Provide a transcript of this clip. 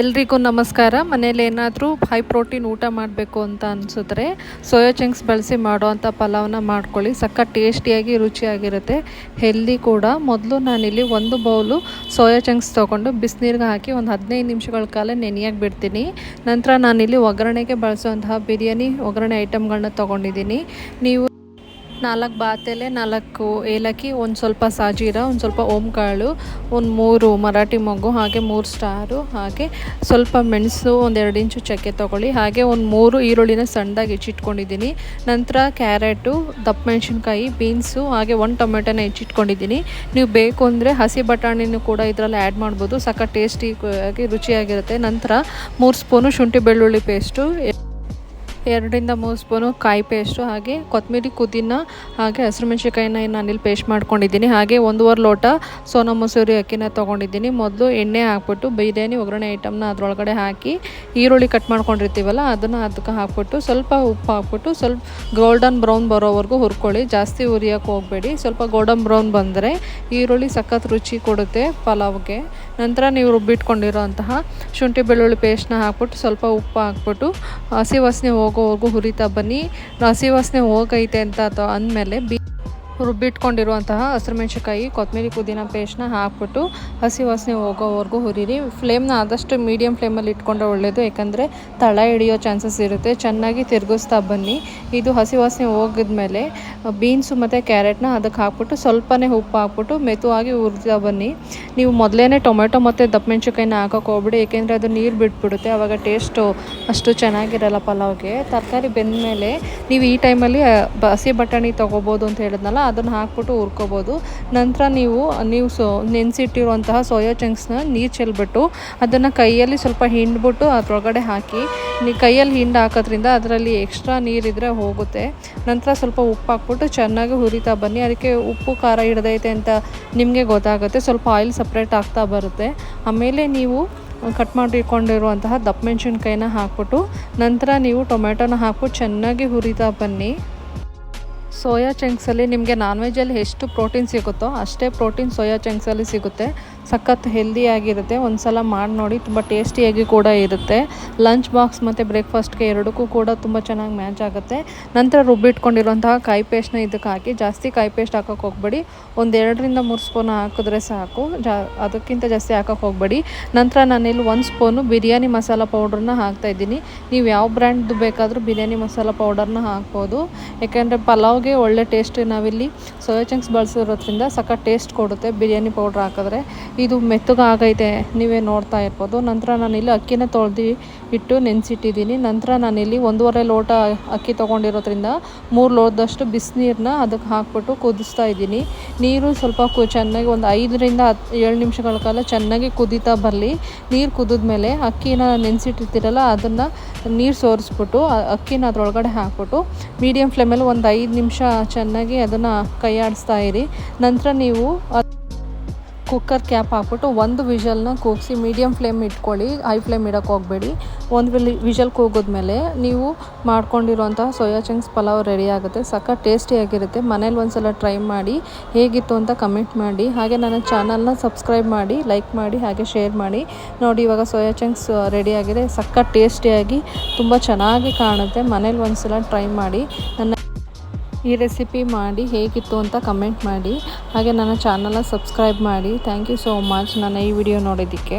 ಎಲ್ರಿಗೂ ನಮಸ್ಕಾರ. ಮನೇಲಿ ಏನಾದರೂ ಹೈ ಪ್ರೋಟೀನ್ ಊಟ ಮಾಡಬೇಕು ಅಂತ ಅನಿಸಿದ್ರೆ ಸೋಯಾ ಚಂಕ್ಸ್ ಬಳಸಿ ಮಾಡುವಂಥ ಪಲಾವ್ನ ಮಾಡ್ಕೊಳ್ಳಿ. ಸಕ್ಕ ಟೇಸ್ಟಿಯಾಗಿ ರುಚಿಯಾಗಿರುತ್ತೆ. ಹೆಲ್ದಿ ಕೂಡ. ಮೊದಲು ನಾನಿಲ್ಲಿ ಒಂದು ಬೌಲು ಸೋಯಾ ಚಂಕ್ಸ್ ತೊಗೊಂಡು ಬಿಸಿನೀರಿಗೆ ಹಾಕಿ ಒಂದು ಹದಿನೈದು ನಿಮಿಷಗಳ ಕಾಲ ನೆನೆಯಾಗಿ ಬಿಡ್ತೀನಿ. ನಂತರ ನಾನಿಲ್ಲಿ ಒಗ್ಗರಣೆಗೆ ಬಳಸುವಂತಹ ಬಿರಿಯಾನಿ, ಒಗ್ಗರಣೆ ಐಟಮ್ಗಳನ್ನ ತೊಗೊಂಡಿದ್ದೀನಿ. ನೀವು ನಾಲ್ಕು ಬಾತೆಲೆ, ನಾಲ್ಕು ಏಲಕ್ಕಿ, ಒಂದು ಸ್ವಲ್ಪ ಸಾಜೀರ, ಒಂದು ಸ್ವಲ್ಪ ಓಂಕಾಳು, ಒಂದು ಮೂರು ಮರಾಠಿ ಮೊಗ್ಗು, ಹಾಗೆ ಮೂರು ಸ್ಟಾರು, ಹಾಗೆ ಸ್ವಲ್ಪ ಮೆಣಸು, ಒಂದು ಎರಡು ಇಂಚು ಚಕ್ಕೆ ತೊಗೊಳ್ಳಿ. ಹಾಗೆ ಒಂದು ಮೂರು ಈರುಳ್ಳಿನ ಸಣ್ಣದಾಗಿ ಹೆಚ್ಚಿಟ್ಕೊಂಡಿದ್ದೀನಿ. ನಂತರ ಕ್ಯಾರೆಟು ದಪ್ಪ ಮೆಣಸಿನ್ಕಾಯಿ ಬೀನ್ಸು, ಹಾಗೆ ಒಂದು ಟೊಮೆಟೊನ ಹೆಚ್ಚಿಟ್ಕೊಂಡಿದ್ದೀನಿ. ನೀವು ಬೇಕು ಅಂದರೆ ಹಸಿ ಬಟಾಣಿನೂ ಕೂಡ ಇದರಲ್ಲಿ ಆ್ಯಡ್ ಮಾಡ್ಬೋದು. ಸಕ್ಕ ಟೇಸ್ಟಿ ಆಗಿ ರುಚಿಯಾಗಿರುತ್ತೆ. ನಂತರ ಮೂರು ಸ್ಪೂನು ಶುಂಠಿ ಬೆಳ್ಳುಳ್ಳಿ ಪೇಸ್ಟು ಎರಡರಿಂದ ಮೂರು ಸ್ಪೂನು ಕಾಯಿ ಪೇಸ್ಟು ಹಾಗೆ ಕೊತ್ತಂಬರಿ ಕುದಿನ ಹಾಗೆ ಹಸಿರುಮೆಣ್ಸಿಕಾಯಿನ ನಾನಿಲ್ಲಿ ಪೇಸ್ಟ್ ಮಾಡ್ಕೊಂಡಿದ್ದೀನಿ. ಹಾಗೆ ಒಂದೂವರೆ ಲೋಟ ಸೋನಾ ಮಸೂರಿ ಅಕ್ಕಿನ ತೊಗೊಂಡಿದ್ದೀನಿ. ಮೊದಲು ಎಣ್ಣೆ ಹಾಕ್ಬಿಟ್ಟು ಬಿರಿಯಾನಿ, ಒಗ್ಗರಣೆ ಐಟಮ್ನ ಅದರೊಳಗಡೆ ಹಾಕಿ ಈರುಳ್ಳಿ ಕಟ್ ಮಾಡ್ಕೊಂಡಿರ್ತೀವಲ್ಲ, ಅದನ್ನು ಅದಕ್ಕೆ ಹಾಕ್ಬಿಟ್ಟು ಸ್ವಲ್ಪ ಉಪ್ಪು ಹಾಕ್ಬಿಟ್ಟು ಸ್ವಲ್ಪ ಗೋಲ್ಡನ್ ಬ್ರೌನ್ ಬರೋವರೆಗೂ ಹುರ್ಕೊಳ್ಳಿ. ಜಾಸ್ತಿ ಹುರಿಯೋಕೆ ಹೋಗಬೇಡಿ. ಸ್ವಲ್ಪ ಗೋಲ್ಡನ್ ಬ್ರೌನ್ ಬಂದರೆ ಈರುಳ್ಳಿ ಸಖತ್ ರುಚಿ ಕೊಡುತ್ತೆ ಪಲಾವ್ಗೆ. ನಂತರ ನೀವು ರುಬ್ಬಿಟ್ಕೊಂಡಿರೋಂತಹ ಶುಂಠಿ ಬೆಳ್ಳುಳ್ಳಿ ಪೇಸ್ಟ್ನ ಹಾಕ್ಬಿಟ್ಟು ಸ್ವಲ್ಪ ಉಪ್ಪು ಹಾಕ್ಬಿಟ್ಟು ಹಸಿ ವಾಸನೆ ಹೋಗೋವರೆಗೂ ಹುರಿತಾ ಬನ್ನಿ. ಹಸಿ ವಾಸನೆ ಹೋಗೈತೆ ಅಂತ ಅಥವಾ ಅಂದಮೇಲೆ ಬಿ ರುಬ್ಬಿಟ್ಕೊಂಡಿರುವಂತಹ ಹಸಿರುಮೆಣ್ಸಿಕಾಯಿ ಕೊತ್ತಂಬರಿ ಪುದೀನ ಪೇಸ್ಟ್ನ ಹಾಕ್ಬಿಟ್ಟು ಹಸಿ ವಾಸನೆ ಹೋಗೋವರೆಗೂ ಹುರಿರಿ. ಫ್ಲೇಮ್ನ ಆದಷ್ಟು ಮೀಡಿಯಮ್ ಫ್ಲೇಮಲ್ಲಿ ಇಟ್ಕೊಂಡ್ರೆ ಒಳ್ಳೆಯದು ಯಾಕಂದರೆ ತಳ ಹಿಡಿಯೋ ಚಾನ್ಸಸ್ ಇರುತ್ತೆ. ಚೆನ್ನಾಗಿ ತಿರುಗಿಸ್ತಾ ಬನ್ನಿ. ಇದು ಹಸಿ ವಾಸನೆ ಹೋಗಿದ್ಮೇಲೆ ಬೀನ್ಸು ಮತ್ತು ಕ್ಯಾರೆಟ್ನ ಅದಕ್ಕೆ ಹಾಕ್ಬಿಟ್ಟು ಸ್ವಲ್ಪನೇ ಉಪ್ಪು ಹಾಕ್ಬಿಟ್ಟು ಮೆತುವಾಗಿ ಹುರಿತಾ ಬನ್ನಿ. ನೀವು ಮೊದಲೇ ಟೊಮೆಟೊ ಮತ್ತು ದಪ್ಪ ಮೆಣಸಿನ್ಕಾಯಿನ ಹಾಕೋಕೆ ಹೋಗ್ಬಿಡಿ, ಏಕೆಂದರೆ ಅದು ನೀರು ಬಿಟ್ಬಿಡುತ್ತೆ. ಆವಾಗ ಟೇಸ್ಟು ಅಷ್ಟು ಚೆನ್ನಾಗಿರಲ್ಲ ಪಲಾವ್ಗೆ. ತರಕಾರಿ ಬೆಂದಮೇಲೆ ನೀವು ಈ ಟೈಮಲ್ಲಿ ಹಸಿ ಬಟಾಣಿ ತೊಗೋಬೋದು ಅಂತ ಹೇಳಿದ್ನಲ್ಲ ಅದನ್ನು ಹಾಕ್ಬಿಟ್ಟು ಹುರ್ಕೋಬೋದು. ನಂತರ ನೀವು ನೀವು ಸೊ, ನೆನೆಸಿಟ್ಟಿರುವಂತಹ ಸೋಯಾ ಚಂಕ್ಸ್ನ ನೀರು ಚೆಲ್ಬಿಟ್ಟು ಅದನ್ನು ಕೈಯಲ್ಲಿ ಸ್ವಲ್ಪ ಹಿಂಡ್ಬಿಟ್ಟು ಅದರೊಳಗಡೆ ಹಾಕಿ, ನೀ ಕೈಯಲ್ಲಿ ಹಿಂಡು ಹಾಕೋದ್ರಿಂದ ಅದರಲ್ಲಿ ಎಕ್ಸ್ಟ್ರಾ ನೀರಿದ್ರೆ ಹೋಗುತ್ತೆ. ನಂತರ ಸ್ವಲ್ಪ ಉಪ್ಪು ಹಾಕ್ಬಿಟ್ಟು ಚೆನ್ನಾಗಿ ಹುರಿತಾ ಬನ್ನಿ. ಅದಕ್ಕೆ ಉಪ್ಪು, ಖಾರ ಹಿಡ್ದೈತೆ ಅಂತ ನಿಮಗೆ ಗೊತ್ತಾಗುತ್ತೆ. ಸ್ವಲ್ಪ ಆಯಿಲ್ ಸಪ್ರೇಟ್ ಆಗ್ತಾ ಬರುತ್ತೆ. ಆಮೇಲೆ ನೀವು ಕಟ್ ಮಾಡಿಕೊಂಡಿರುವಂತಹ ದಪ್ಪ ಮೆಣಸಿನ್ಕಾಯಿನ ಹಾಕ್ಬಿಟ್ಟು ನಂತರ ನೀವು ಟೊಮೆಟೊನ ಹಾಕ್ಬಿಟ್ಟು ಚೆನ್ನಾಗಿ ಹುರಿತಾ ಬನ್ನಿ. ಸೋಯಾ ಚಂಕ್ಸಲ್ಲಿ ನಿಮಗೆ ನಾನ್ ವೆಜ್ಜಲ್ಲಿ ಎಷ್ಟು ಪ್ರೋಟೀನ್ ಸಿಗುತ್ತೋ ಅಷ್ಟೇ ಪ್ರೋಟೀನ್ ಸೋಯಾ ಚಂಕ್ಸಲ್ಲಿ ಸಿಗುತ್ತೆ. ಸಖತ್ ಹೆಲ್ದಿಯಾಗಿರುತ್ತೆ ಒಂದು ಸಲ ಮಾಡಿ ನೋಡಿ, ತುಂಬ ಟೇಸ್ಟಿಯಾಗಿ ಕೂಡ ಇರುತ್ತೆ. ಲಂಚ್ ಬಾಕ್ಸ್ ಮತ್ತು ಬ್ರೇಕ್ಫಾಸ್ಟ್ಗೆ ಎರಡಕ್ಕೂ ಕೂಡ ತುಂಬ ಚೆನ್ನಾಗಿ ಮ್ಯಾಚ್ ಆಗುತ್ತೆ. ನಂತರ ರುಬ್ಬಿಟ್ಕೊಂಡಿರುವಂತಹ ಕಾಯಿ ಪೇಸ್ಟ್ನ ಇದಕ್ಕೆ ಹಾಕಿ, ಜಾಸ್ತಿ ಕಾಯಿ ಪೇಸ್ಟ್ ಹಾಕೋಕೆ ಹೋಗ್ಬೇಡಿ. ಒಂದು ಎರಡರಿಂದ ಮೂರು ಸ್ಪೂನ್ ಹಾಕಿದ್ರೆ ಸಾಕು. ಜಾ, ಅದಕ್ಕಿಂತ ಜಾಸ್ತಿ ಹಾಕೋಕೆ ಹೋಗಬೇಡಿ. ನಂತರ ನಾನಿಲ್ಲಿ ಒಂದು ಸ್ಪೂನು ಬಿರಿಯಾನಿ ಮಸಾಲ ಪೌಡ್ರನ್ನ ಹಾಕ್ತಾಯಿದ್ದೀನಿ ನೀವು ಯಾವ ಬ್ರ್ಯಾಂಡ್ದು ಬೇಕಾದರೂ ಬಿರಿಯಾನಿ ಮಸಾಲ ಪೌಡರ್ನ ಹಾಕ್ಬೋದು. ಯಾಕೆಂದರೆ ಪಲಾವ್ಗೆ ಒಳ್ಳೆ ಟೇಸ್ಟ್ ನಾವಿಲ್ಲಿ ಸೋಯಾ ಚಂಕ್ಸ್ ಬಳಸಿರೋದ್ರಿಂದ ಸಖತ್ ಟೇಸ್ಟ್ ಕೊಡುತ್ತೆ ಬಿರಿಯಾನಿ ಪೌಡ್ರ್ ಹಾಕಿದ್ರೆ. ಇದು ಮೆತ್ತಗಾಗೈತೆ ನೀವೇ ನೋಡ್ತಾ ಇರ್ಬೋದು. ನಂತರ ನಾನಿಲ್ಲಿ ಅಕ್ಕಿನ ತೊಳೆದು ಇಟ್ಟು ನೆನೆಸಿಟ್ಟಿದ್ದೀನಿ. ನಂತರ ನಾನಿಲ್ಲಿ ಒಂದೂವರೆ ಲೋಟ ಅಕ್ಕಿ ತೊಗೊಂಡಿರೋದ್ರಿಂದ ಮೂರು ಲೋಟದಷ್ಟು ಬಿಸಿನೀರನ್ನ ಅದಕ್ಕೆ ಹಾಕ್ಬಿಟ್ಟು ಕುದಿಸ್ತಾ ಇದ್ದೀನಿ. ನೀರು ಸ್ವಲ್ಪ ಕು, ಚೆನ್ನಾಗಿ ಒಂದು ಐದರಿಂದ ಹತ್ತು ಏಳು ನಿಮಿಷಗಳ ಕಾಲ ಚೆನ್ನಾಗಿ ಕುದೀತಾ ಬರಲಿ. ನೀರು ಕುದಿದ ಮೇಲೆ ಅಕ್ಕಿನ ನೆನೆಸಿಟ್ಟಿರ್ತೀರಲ್ಲ, ಅದನ್ನು ನೀರು ಸೋರಿಸ್ಬಿಟ್ಟು ಅಕ್ಕಿನ ಅದರೊಳಗಡೆ ಹಾಕ್ಬಿಟ್ಟು ಮೀಡಿಯಮ್ ಫ್ಲೇಮಲ್ಲಿ ಒಂದು ಐದು ನಿಮಿಷ ಚೆನ್ನಾಗಿ ಅದನ್ನು ಕೈಯಾಡಿಸ್ತಾ ಇರಿ. ನಂತರ ನೀವು ಕುಕ್ಕರ್ ಕ್ಯಾಪ್ ಹಾಕ್ಬಿಟ್ಟು ಒಂದು ವಿಷಲ್ನ ಕೂಗಿಸಿ ಮೀಡಿಯಮ್ ಫ್ಲೇಮ್ ಇಟ್ಕೊಳ್ಳಿ, ಹೈ ಫ್ಲೇಮ್ ಇಡೋಕ್ಕೆ ಹೋಗಬೇಡಿ. ಒಂದು ವಿಷಲ್ ಕೂಗಿದ್ಮೇಲೆ ನೀವು ಮಾಡ್ಕೊಂಡಿರುವಂಥ ಸೋಯಾ ಚಂಕ್ಸ್ ಪಲಾವ್ ರೆಡಿ ಆಗುತ್ತೆ. ಸಕ್ಕ ಟೇಸ್ಟಿಯಾಗಿರುತ್ತೆ ಮನೇಲಿ ಒಂದ್ಸಲ ಟ್ರೈ ಮಾಡಿ, ಹೇಗಿತ್ತು ಅಂತ ಕಮೆಂಟ್ ಮಾಡಿ. ಹಾಗೆ ನನ್ನ ಚಾನಲ್ನ ಸಬ್ಸ್ಕ್ರೈಬ್ ಮಾಡಿ ಲೈಕ್ ಮಾಡಿ, ಹಾಗೆ ಶೇರ್ ಮಾಡಿ. ನೋಡಿ, ಇವಾಗ ಸೋಯಾ ಚಂಕ್ಸ್ ರೆಡಿಯಾಗಿದೆ ಸಖತ್ ಟೇಸ್ಟಿಯಾಗಿ ತುಂಬ ಚೆನ್ನಾಗಿ ಕಾಣುತ್ತೆ. ಮನೇಲಿ ಒಂದ್ಸಲ ಟ್ರೈ ಮಾಡಿ. ನನ್ನ ಈ ರೆಸಿಪಿ ಮಾಡಿ ಹೇಗಿತ್ತು ಅಂತ ಕಮೆಂಟ್ ಮಾಡಿ. ಹಾಗೆ ನನ್ನ ಚಾನಲ್ನ ಸಬ್ಸ್ಕ್ರೈಬ್ ಮಾಡಿ. ಥ್ಯಾಂಕ್ ಯು ಸೋ ಮಚ್ ನಾನು ಈ ವಿಡಿಯೋ ನೋಡೋದಕ್ಕೆ